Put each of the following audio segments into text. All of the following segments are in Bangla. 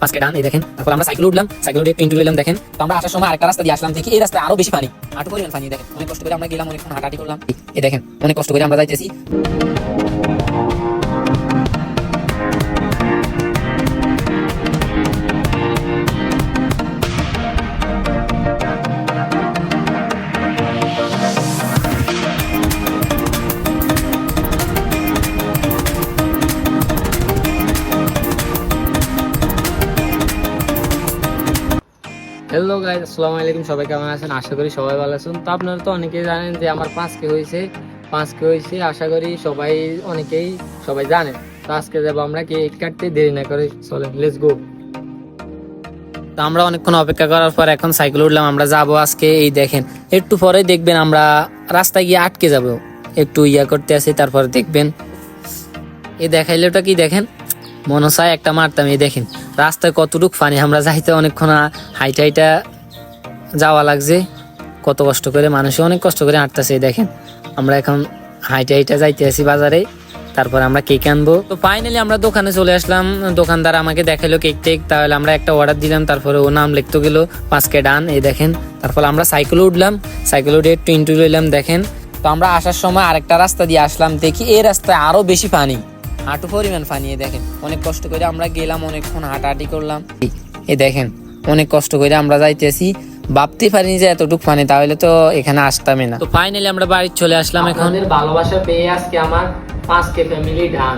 পাঁচকে ডান, এই দেখেন, তারপর আমরা সাইকেল উঠলাম, সাইকেল উঠে একটু এলাম, দেখেন। তো আমরা আসার সময় আরেকটা রাস্তা দিয়ে আসলাম, দেখি এই রাস্তায় আরও বেশি পানি। আটু পরিমাণ পানি, দেখেন, অনেক কষ্ট করে আমরা গেলাম, অনেকক্ষণ হাঁটাহাঁটি করলাম। এই দেখেন, অনেক কষ্ট করে আমরা যাইতেছি। হ্যালো গাইজ আসসালামু আলাইকুম, সবাই কেমন আছেন? আশা করি সবাই ভালো আছেন। তো আপনারা তো অনেকেই জানেন যে আমার পাঁচ কে হয়েছে। পাঁচ কে হয়েছে, আশা করি সবাই অনেকেই সবাই জানে তো আজকে যাব আমরা কেক কাটতে? দেরি না করে চলেন লেটস গো তো আমরা অনেকক্ষণ অপেক্ষা করার পর এখন সাইকেল উঠলাম, আমরা যাব আজকে এই দেখেন, একটু পরে দেখবেন আমরা রাস্তায় গিয়ে আটকে যাব। একটু ইয়া করতে আসি, তারপর দেখবেন। এই দেখাইলে ওটা কি দেখেন? মনে চায় একটা মারতাম এই দেখেন। রাস্তায় কতটুক পানি আমরা যাইতে অনেকক্ষণ হাইটা হাইটা যাওয়া লাগছে। কত কষ্ট করে মানুষে অনেক কষ্ট করে হাঁটতেছে, এই দেখেন। আমরা এখন হাইটা হাইটা যাইতে আছি বাজারে, তারপর আমরা কেক আনব। তো ফাইনালি আমরা দোকানে চলে আসলাম। দোকানদার আমাকে দেখাল কেক টেক, তাহলে আমরা একটা অর্ডার দিলাম, তারপরে ও নাম লিখতে গেলো, পাঁচকে ডান, এই দেখেন। তারপর আমরা সাইকেলে উঠলাম, সাইকেলে উঠে একটু ইন্টু লইলাম, দেখেন। তো আমরা আসার সময় আরেকটা রাস্তা দিয়ে আসলাম, দেখি এই রাস্তায় আরও বেশি পানি হাঁটু পরিমাণ পানি দেখেন অনেক কষ্ট করে আমরা গেলাম অনেকক্ষণ হাঁটাহাঁটি করলাম। এই দেখেন অনেক কষ্ট করে আমরা যাইতেছি। ভাবতে পারিনি যে এতটুকু পানি তাহলে তো এখানে আসতামই না। তো ফাইনালি আমরা বাড়ি চলে আসলাম এখন। ভালোবাসা পেয়ে আজকে আমার পাঁচ কে ফ্যামিলি ডান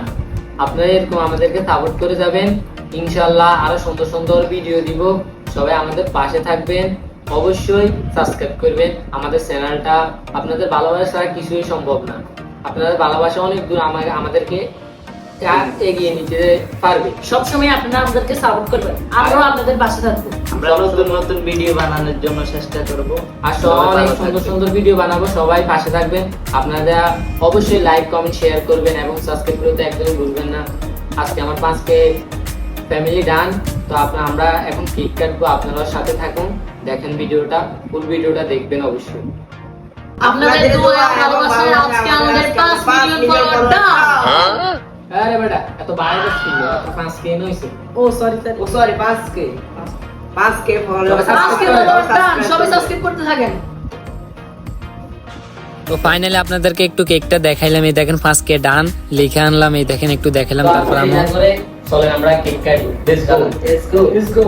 আপনারা এরকম আমাদেরকে সাপোর্ট করে যাবেন। ইনশাল্লাহ আরও সুন্দর সুন্দর ভিডিও দিব। সবাই আমাদের পাশে থাকবেন। অবশ্যই সাবস্ক্রাইব করবেন। আমাদের চ্যানেলটা আপনাদের ভালোবাসা ছাড়া কিছুই সম্ভব না। আপনাদের ভালোবাসা অনেক দূর আমাকে আমাদেরকে আ- এগিয়ে নিতে পারবে। সবসময় আপনারা আমাদেরকে সাপোর্ট করবেন। আমরাও আপনাদের পাশে থাকব। আমরা নতুন নতুন ভিডিও বানানোর জন্য চেষ্টা করব। আর সবাই সুন্দর সুন্দর ভিডিও বানাবো। সবাই পাশে থাকবেন। আপনারা অবশ্যই লাইক কমেন্ট শেয়ার করবেন এবং সাবস্ক্রাইব করতে একদমই ভুলবেন না। আজকে আমার পাঁচকে ফ্যামিলি ডান তো আপনার আমরা এখন কেক কাটবো। আপনারাও সাথে থাকুন। দেখেন ভিডিওটা। ফুল ভিডিওটা দেখবেন অবশ্যই। আপনাদের দোয়া ভালোবাসায় আজকে আমাদের এত বাইরে যাচ্ছি এত পাঁচ কে নইছে। ও সরি সরি ও সরি পাঁচ কে। পাঁচ কে ফলো আজকে ফলোয়ার ডান সবাই সাবস্ক্রাইব করতে থাকেন। তো ফাইনালি আপনাদেরকে একটু কেকটা দেখাইলাম এই দেখেন ফার্স্ট কে ডান লিখে আনলাম এই দেখেন একটু দেখাইলাম তারপর আমরা চলেন আমরা কেক কাটি লেটস গো লেটস গো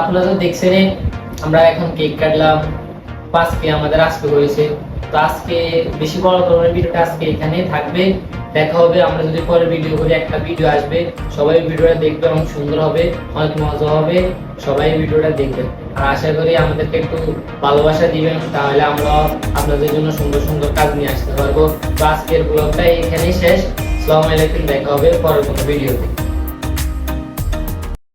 আপনারা তো দেখছেন, আমরা এখন কেক কাটলাম। পাঁচকে আমাদের আজকে হয়েছে তো আজকে বেশি বড় করবেন ভিডিওটা আজকে এখানেই থাকবে। দেখা হবে, আমরা যদি পরে ভিডিও করি, একটা ভিডিও আসবে। সবাই ভিডিওটা দেখবে অনেক সুন্দর হবে, অনেক মজা হবে। সবাই ভিডিওটা দেখবেন আর আশা করি আমাদেরকে একটু ভালোবাসা দিবেন, তাহলে আমরা আপনাদের জন্য সুন্দর সুন্দর কাজ নিয়ে আসতে পারব। তো আজকের ব্লগটা এখানেই শেষ। আসসালামু আলাইকুম, দেখা হবে পরের কোনো ভিডিওতে